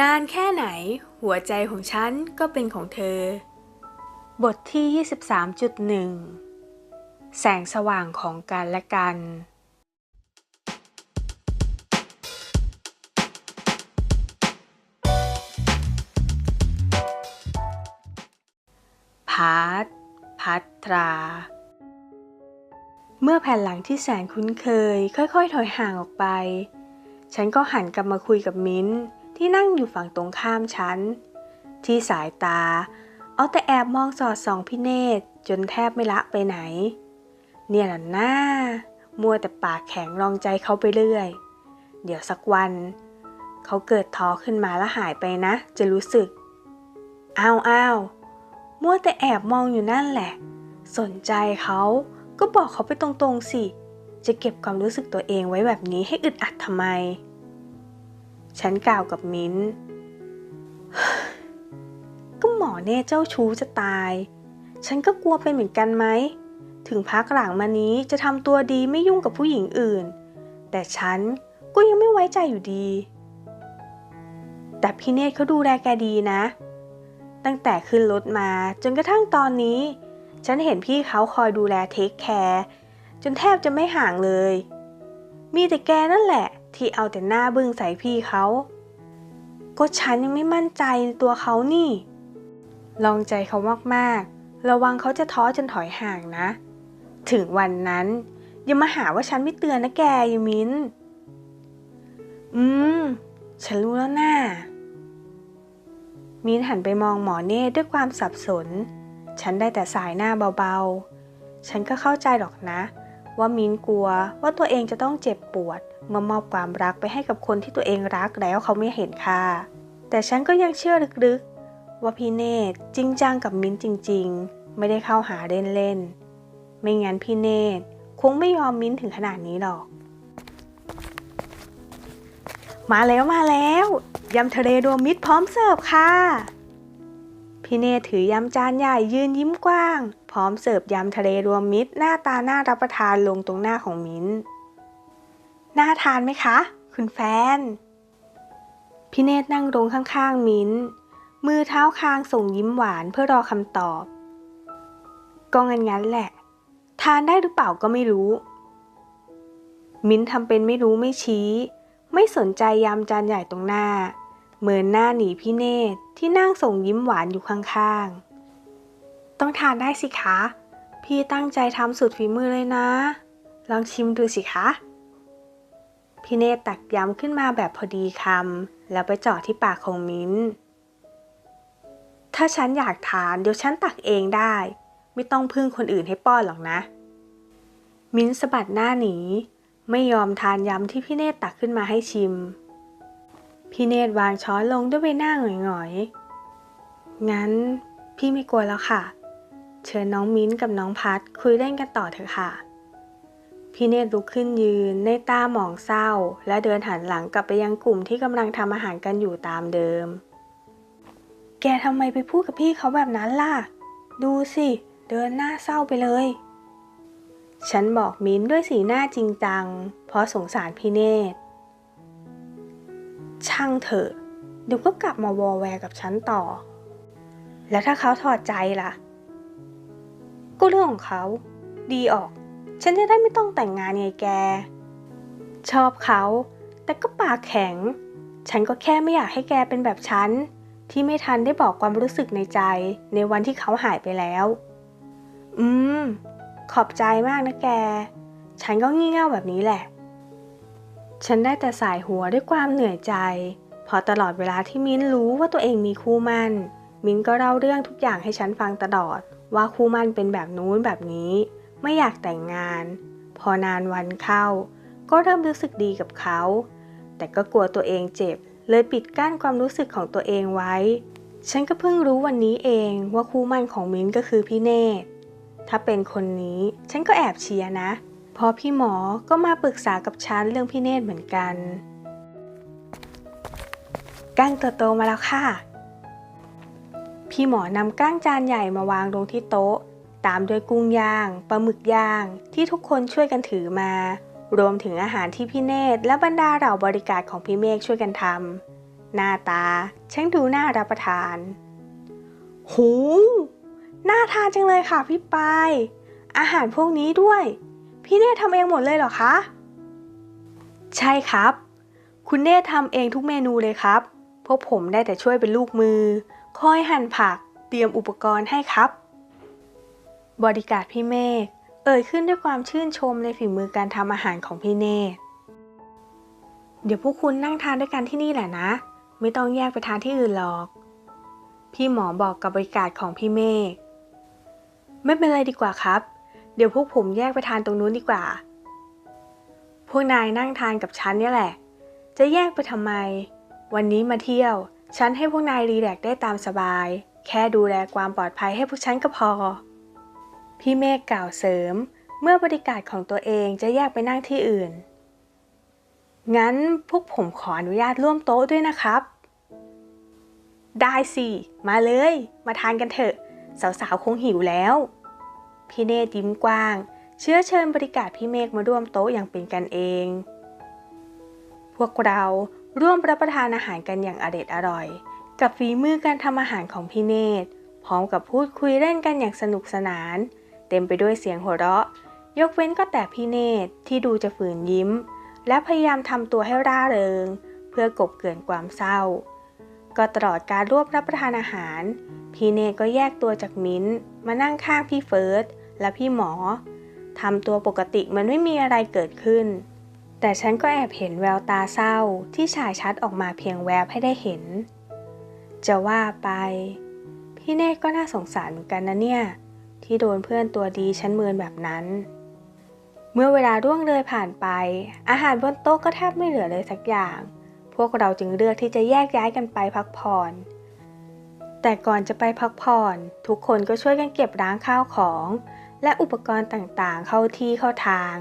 นานแค่ไหนหัวใจของฉันก็เป็นของเธอ บทที่ 23.1 แสงสว่างของกันและกันพัทพัทรา มื่อแผ่นหลังที่แสนคุ้นเคย ค่อยๆ ถอยห่างออกไป ฉันก็หันกลับมาคุยกับมิ้นที่นั่งอยู่ฝั่งตรงข้ามฉัน ที่สายตา เอาแต่แอบมองสอดส่องพี่เนตจนแทบไม่ละไปไหน เนี่ยหละหน้า มัวแต่ปากแข็งรองใจเขาไปเรื่อย เดี๋ยวสักวัน เขาเกิดท้อขึ้นมาแล้วหายไปนะ จะรู้สึก อ้าวอ้าวมัวแต่แอบมองอยู่นั่นแหละ สนใจเขา ก็บอกเขาไปตรงๆสิ จะเก็บความรู้สึกตัวเองไว้แบบนี้ให้อึดอัดทำไม ฉันกล่าวกับมิ้น ก็หมอเน่เจ้าชู้จะตาย ฉันก็กลัวเป็นเหมือนกันไหม ถึงพักหลังมานี้จะทำตัวดีไม่ยุ่งกับผู้หญิงอื่น แต่ฉันก็ยังไม่ไว้ใจอยู่ดี แต่พี่เนตเขาดูแลแกดีนะ ตั้งแต่ขึ้นรถมาจนกระทั่งตอนนี้ ฉันเห็นพี่เขาคอยดูแลเทคแคร์จนแทบจะไม่ห่างเลย มีแต่แกนั่นแหละ ที่เอาแต่หน้าบึ้งใส่พี่เขา ก็ฉันยังไม่มั่นใจในตัวเขานี่ ลองใจเขามากๆ ระวังเขาจะท้อจนถอยห่างนะ ถึงวันนั้น อย่ามาหาว่าฉันไม่เตือนนะแกยามินอืม ฉันรู้แล้วน่า มินหันไปมองหมอเน่ด้วยความสับสน ฉันได้แต่สายหน้าเบาๆ ฉันก็เข้าใจหรอกนะ ว่ามินกลัวว่าตัวเองจะต้องเจ็บปวด เมื่อมอบความรักไปให้กับคนที่ตัวเองรักแล้วเขาไม่เห็นค่า แต่ฉันก็ยังเชื่อลึกๆ ว่าพี่เนตจริงจังกับมินจริง ๆ ไม่ได้เข้าหาเล่นๆ ไม่งั้นพี่เนตคงไม่ยอมมินถึงขนาดนี้หรอก มาแล้วมาแล้วยำทะเลรวมมิตรพร้อมเสิร์ฟค่ะ พี่เนตรถือยำจานใหญ่ยืนยิ้มกว้าง พร้อมเสิร์ฟยำทะเลรวมมิตร หน้าตาน่ารับประทานลงตรงหน้าของมิ้นน่าทานไหมคะ คุณแฟน พี่เนตนั่งลงข้างๆมิ้น มือเท้าคางส่งยิ้มหวานเพื่อรอคำตอบ ก็งั้นงั้นแหละ ทานได้หรือเปล่าก็ไม่รู้ มิ้นทำเป็นไม่รู้ไม่ชี้ ไม่สนใจยำจานใหญ่ตรงหน้า เหมือนหน้าหนีพี่เนตรที่นั่งส่งยิ้มหวานอยู่ข้างๆ ต้องทานได้สิคะ พี่ตั้งใจทำสุดฝีมือเลยนะ ลองชิมดูสิคะ พี่เนตรตักย้ำขึ้นมาแบบพอดีคำแล้วไปเจาะที่ปากของมิ้น ถ้าฉันอยากทานเดี๋ยวฉันตักเองได้ ไม่ต้องพึ่งคนอื่นให้ป้อนหรอกนะ มิ้นสะบัดหน้าหนี ไม่ยอมทานยำที่พี่เนตรตักขึ้นมาให้ชิม พี่เนตรวางช้อนลงด้วยใบหน้าหงอยๆ งั้นพี่ไม่กลัวแล้วค่ะ เชิญน้องมิ้นกับน้องพัดคุยเล่นกันต่อเถอะค่ะ พี่เนตรลุกขึ้นยืนในตาหมองเศร้า และเดินหันหลังกลับไปยังกลุ่มที่กำลังทำอาหารกันอยู่ตามเดิม แกทำไมไปพูดกับพี่เขาแบบนั้นล่ะ ดูสิ เดินหน้าเศร้าไปเลย ฉันบอกมิ้นด้วยสีหน้าจริงจัง เพราะสงสารพี่เนตร ช่างเถอะเดี๋ยวก็กลับมาวอแวร์กับฉันต่อ แล้วถ้าเขาถอดใจล่ะ ก็เรื่องของเขา ดีออก ฉันจะได้ไม่ต้องแต่งงานไงแก ชอบเขา แต่ก็ปากแข็ง ฉันก็แค่ไม่อยากให้แกเป็นแบบฉัน ที่ไม่ทันได้บอกความรู้สึกในใจ ในวันที่เขาหายไปแล้ว อืม ขอบใจมากนะแก ฉันก็งี่เง่าแบบนี้แหละ ฉันได้แต่สายหัวด้วยความเหนื่อยใจ พอตลอดเวลาที่มิ้นรู้ว่าตัวเองมีคู่มั่น มิ้นก็เล่าเรื่องทุกอย่างให้ฉันฟังตลอด ว่าคู่มั่นเป็นแบบนู้นแบบนี้ ไม่อยากแต่งงาน พอนานวันเข้า ก็เริ่มรู้สึกดีกับเขา แต่ก็กลัวตัวเองเจ็บ เลยปิดกั้นความรู้สึกของตัวเองไว้ ฉันก็เพิ่งรู้วันนี้เองว่าคู่มั่นของมิ้นก็คือพี่เนตถ้าเป็นคนนี้ฉันก็แอบเชียร์นะเพราะพี่หมอก็มาปรึกษากับฉันเรื่องพี่เนตรเหมือนกันก้างโตมาแล้วค่ะ พี่หมอนำก้างจานใหญ่มาวางลงที่โต๊ะ ตามด้วยกุ้งย่างปลาหมึกย่าง ที่ทุกคนช่วยกันถือมา รวมถึงอาหารที่พี่เนตรและบรรดาเหล่าบริการของพี่เมฆช่วยกันทำหน้าตาช่างดูน่ารับประทาน หู น่าทานจังเลยค่ะพี่ปาย อาหารพวกนี้ด้วย พี่เนตรทำเองหมดเลยเหรอคะ ใช่ครับ คุณเนตรทำเองทุกเมนูเลยครับ พวกผมได้แต่ช่วยเป็นลูกมือ คอยหั่นผัก เตรียมอุปกรณ์ให้ครับ บริการพี่เมฆเอ่ยขึ้นด้วยความชื่นชมในฝีมือการทำอาหารของพี่เนตรเดี๋ยวพวกคุณนั่งทานด้วยกันที่นี่แหละนะ ไม่ต้องแยกไปทานที่อื่นหรอก พี่หมอบอกกับบริการของพี่เมฆไม่เป็นไรดีกว่าครับ เดี๋ยวพวกผมแยกไปทานตรงนู้นดีกว่า พวกนายนั่งทานกับฉันเนี่ยแหละ จะแยกไปทำไม วันนี้มาเที่ยว ฉันให้พวกนายรีแลกซ์ได้ตามสบาย แค่ดูแลความปลอดภัยให้พวกฉันก็พอ พี่เมฆกล่าวเสริม เมื่อบริการของตัวเองจะแยกไปนั่งที่อื่น งั้นพวกผมขออนุญาตร่วมโต๊ะด้วยนะครับ ได้สิ มาเลย มาทานกันเถอะ สาวๆคงหิวแล้ว พี่เนตยิ้มกว้าง เชื้อเชิญบริการพี่เมฆมาร่วมโต๊ะอย่างเป็นกันเอง พวกเราร่วมรับประทานอาหารกันอย่างอเด็ดอร่อย กับฝีมือการทำอาหารของพี่เนตรพร้อมกับพูดคุยเล่นกันอย่างสนุกสนาน เต็มไปด้วยเสียงหัวเราะ ยกเว้นก็แต่พี่เนตรที่ดูจะฝืนยิ้ม และพยายามทำตัวให้ร่าเริง เพื่อกบเกลื่อนความเศร้า ก็ตลอดการร่วมรับประทานอาหาร พี่เนตรก็แยกตัวจากมิ้นมานั่งข้างพี่เฟิร์ส และพี่หมอทำตัวปกติเหมือนไม่มีอะไรเกิดขึ้น แต่ฉันก็แอบเห็นแววตาเศร้าที่ฉายชัดออกมาเพียงแวบให้ได้เห็น จะว่าไป พี่เนตก็น่าสงสารเหมือนกันนะเนี่ย ที่โดนเพื่อนตัวดีชั้นเมินแบบนั้น เมื่อเวลาร่วงเลยผ่านไป อาหารบนโต๊ะก็แทบไม่เหลือเลยสักอย่าง พวกเราจึงเลือกที่จะแยกย้ายกันไปพักผ่อนแต่ก่อนจะไปพักผ่อน ทุกคนก็ช่วยกันเก็บร้างข้าวของ และอุปกรณ์ต่างๆ เข้าที่เข้าทาง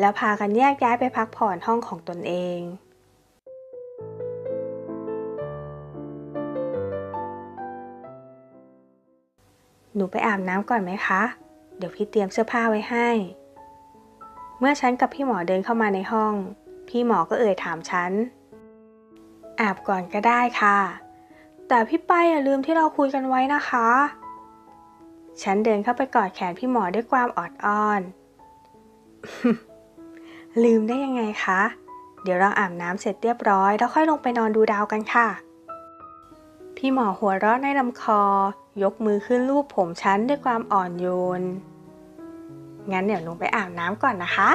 แล้วพากันแยกย้ายไปพักผ่อนห้องของตนเองหนูไปอาบน้ำก่อนไหมคะ เดี๋ยวพี่เตรียมเสื้อผ้าไว้ให้ เมื่อฉันกับพี่หมอเดินเข้ามาในห้อง พี่หมอก็เอ่ยถามฉัน อาบก่อนก็ได้ค่ะ แต่พี่ไปอย่าลืมที่เราคุยกันไว้นะคะ ฉันเดินเข้าไปกอดแขนพี่หมอด้วยความออดอ้อน ลืมได้ยังไงคะ เดี๋ยวเราอาบน้ำเสร็จเรียบร้อย แล้วค่อยลงไปนอนดูดาวกันค่ะ พี่หมอหัวเราะในลำคอ ยกมือขึ้นลูบผมฉันด้วยความอ่อนโยน งั้นเดี๋ยวลงไปอาบน้ำก่อนนะคะ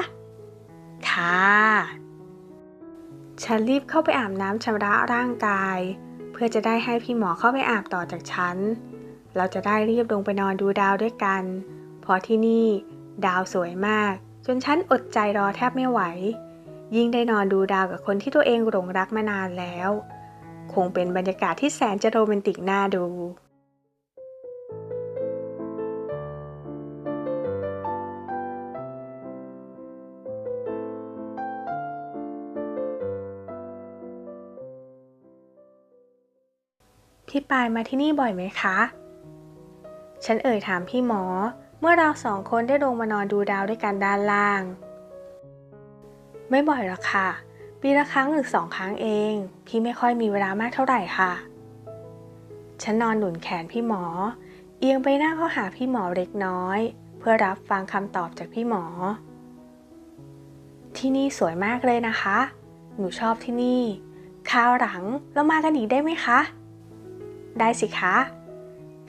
ค่ะ ฉันรีบเข้าไปอาบน้ำชำระร่างกาย เพื่อจะได้ให้พี่หมอเข้าไปอาบต่อจากฉัน เราจะได้รีบลงไปนอนดูดาวด้วยกัน เพราะที่นี่ดาวสวยมาก จนฉันอดใจรอแทบไม่ไหว ยิ่งได้นอนดูดาวกับคนที่ตัวเองหลงรักมานานแล้ว คงเป็นบรรยากาศที่แสนจะโรแมนติกน่าดูพี่ปายมาที่นี่บ่อยไหมคะ ฉันเอ่ยถามพี่หมอ เมื่อเราสองคนได้ลงมานอนดูดาวด้วยกันด้านล่าง ไม่บ่อยหรอกค่ะ ปีละครั้งหรือสองครั้งเอง พี่ไม่ค่อยมีเวลามากเท่าไหร่ค่ะ ฉันนอนหนุนแขนพี่หมอ เอียงไปหน้าเข้าหาพี่หมอเล็กน้อย เพื่อรับฟังคำตอบจากพี่หมอ ที่นี่สวยมากเลยนะคะ หนูชอบที่นี่คราวหลังเรามากันอีกได้ไหมคะ ได้สิคะ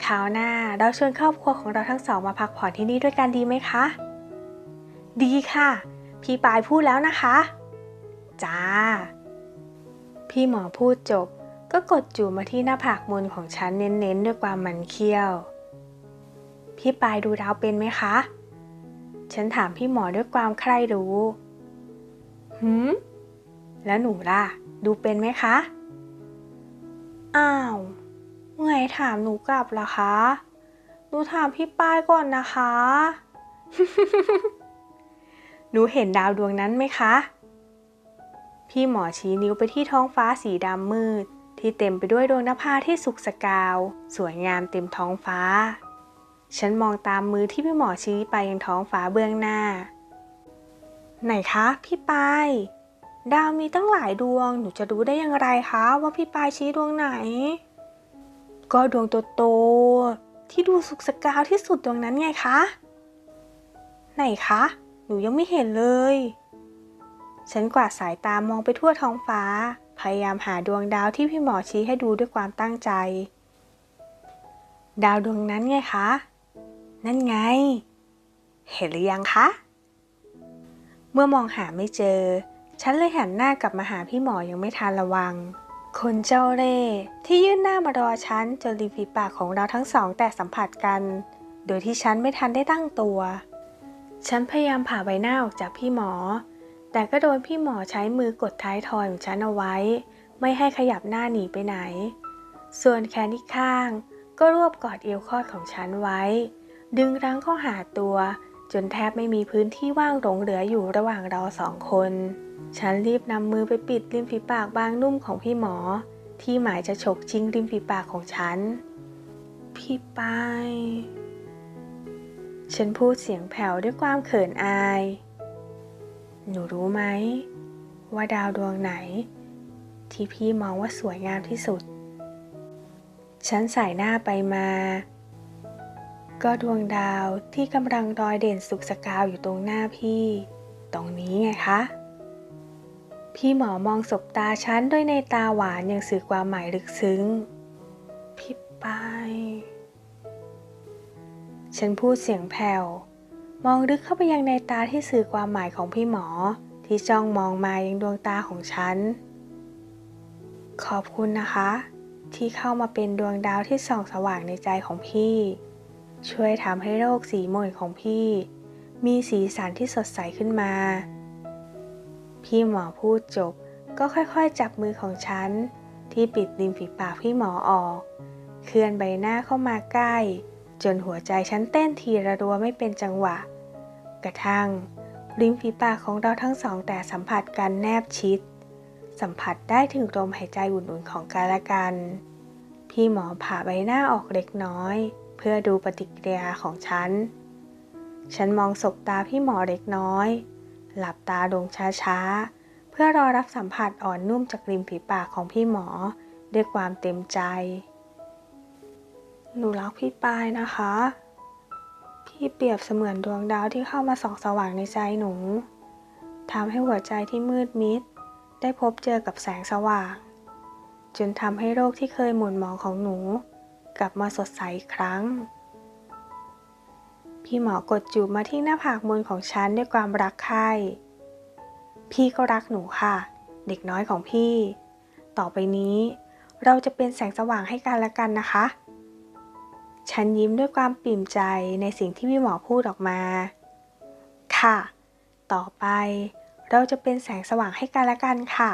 คราวหน้าเราชวนครอบครัวของเราทั้งสองมาพักผ่อนที่นี่ด้วยกันดีไหมคะ ดีค่ะ พี่ปายพูดแล้วนะคะ จ้า พี่หมอพูดจบ ก็กดจู่มาที่หน้าผากมนของฉันเน้นๆ ด้วยความมันเคี้ยว พี่ปายดูดาวเป็นไหมคะ ฉันถามพี่หมอด้วยความใคร่รู้ หืม แล้วหนูล่ะ ดูเป็นไหมคะ อ้าว ไงถามหนูกลับล่ะคะ หนูถามพี่ป้ายก่อนนะคะ หนูเห็นดาวดวงนั้นไหมคะ พี่หมอชี้นิ้วไปที่ท้องฟ้าสีดำมืด ที่เต็มไปด้วยดวงนภาที่สุกสกาว สวยงามเต็มท้องฟ้า ฉันมองตามมือที่พี่หมอชี้ไปยังท้องฟ้าเบื้องหน้า ไหนคะพี่ปาย ดาวมีตั้งหลายดวง หนูจะรู้ได้อย่างไรคะว่าพี่ปายชี้ดวงไหน ก็ดวงตัวโตที่ดูสุกสกาวที่สุดดวงนั้นไงคะ ไหนคะ หนูยังไม่เห็นเลย ฉันกวาดสายตามองไปทั่วท้องฟ้า พยายามหาดวงดาวที่พี่หมอชี้ให้ดูด้วยความตั้งใจ ดาวดวงนั้นไงคะ นั่นไง เห็นหรือยังคะ เมื่อมองหาไม่เจอ ฉันเลยหันหน้ากลับมาหาพี่หมอยังไม่ทันระวัง คนเจ้าเล่ห์ที่ยื่นหน้ามารอฉันจนริมฝีปากของเราทั้งสองแตะสัมผัสกัน โดยที่ฉันไม่ทันได้ตั้งตัว ฉันพยายามผ่าใบหน้าออกจากพี่หมอ แต่ก็โดนพี่หมอใช้มือกดท้ายทอยของฉันเอาไว้ ไม่ให้ขยับหน้าหนีไปไหน ส่วนแขนอีกข้าง ก็รวบกอดเอวคอดของฉันไว้ ดึงรั้งเข้าหาตัว จนแทบไม่มีพื้นที่ว่างหลงเหลืออยู่ระหว่างเราสองคน ฉันรีบนำมือไปปิดริมฝีปากบางนุ่มของพี่หมอ ที่หมายจะฉกชิงริมฝีปากของฉัน พี่ปาย ฉันพูดเสียงแผ่วด้วยความเขินอาย หนูรู้ไหม ว่าดาวดวงไหน ที่พี่มองว่าสวยงามที่สุด ฉันสายหน้าไปมา ก็ดวงดาวที่กำลังลอยเด่นสุกสกาวอยู่ตรงหน้าพี่ ตรงนี้ไงคะ พี่หมอมองสบตาฉันด้วยในตาหวานอย่างสื่อความหมายลึกซึ้ง พี่ไป ฉันพูดเสียงแผ่ว มองลึกเข้าไปยังในตาที่สื่อความหมายของพี่หมอที่จ้องมองมายังดวงตาของฉัน ขอบคุณนะคะ ที่เข้ามาเป็นดวงดาวที่ส่องสว่างในใจของพี่ ช่วยทำให้โลกสีมนของพี่ มีสีสันที่สดใสขึ้นมา พี่หมอพูดจบก็ค่อยๆ จับมือของฉัน ที่ปิดริมฝีปากพี่หมอออก เคลื่อนใบหน้าเข้ามาใกล้ จนหัวใจฉันเต้นทีระรัวไม่เป็นจังหวะ กระทั่งริมฝีปากของเราทั้งสองแต่สัมผัสกันแนบชิด สัมผัสได้ถึงลมหายใจอุ่นๆของกันและกัน พี่หมอผ่าใบหน้าออกเล็กน้อย เพื่อดูปฏิกิริยาของฉัน ฉันมองสบตาพี่หมอเล็กน้อย หลับตาลงช้าๆ เพื่อรอรับสัมผัสอ่อนนุ่มจากริมฝีปากของพี่หมอด้วยความเต็มใจ หนูรักพี่ปายนะคะ พี่เปรียบเสมือนดวงดาวที่เข้ามาส่องสว่างในใจหนูทำให้หัวใจที่มืดมิด ได้พบเจอกับแสงสว่าง จนทำให้โลกที่เคยหม่นหมองของหนู กลับมาสดใสอีกครั้ง พี่หมอกดจูบมาที่หน้าผากมนของฉันด้วยความรักใคร่พี่ก็รักหนูค่ะ เด็กน้อยของพี่ ต่อไปนี้ เราจะเป็นแสงสว่างให้กันและกันนะคะ ฉันยิ้มด้วยความปิ่มใจในสิ่งที่พี่หมอพูดออกมา ค่ะ ต่อไปเราจะเป็นแสงสว่างให้กันและกันค่ะ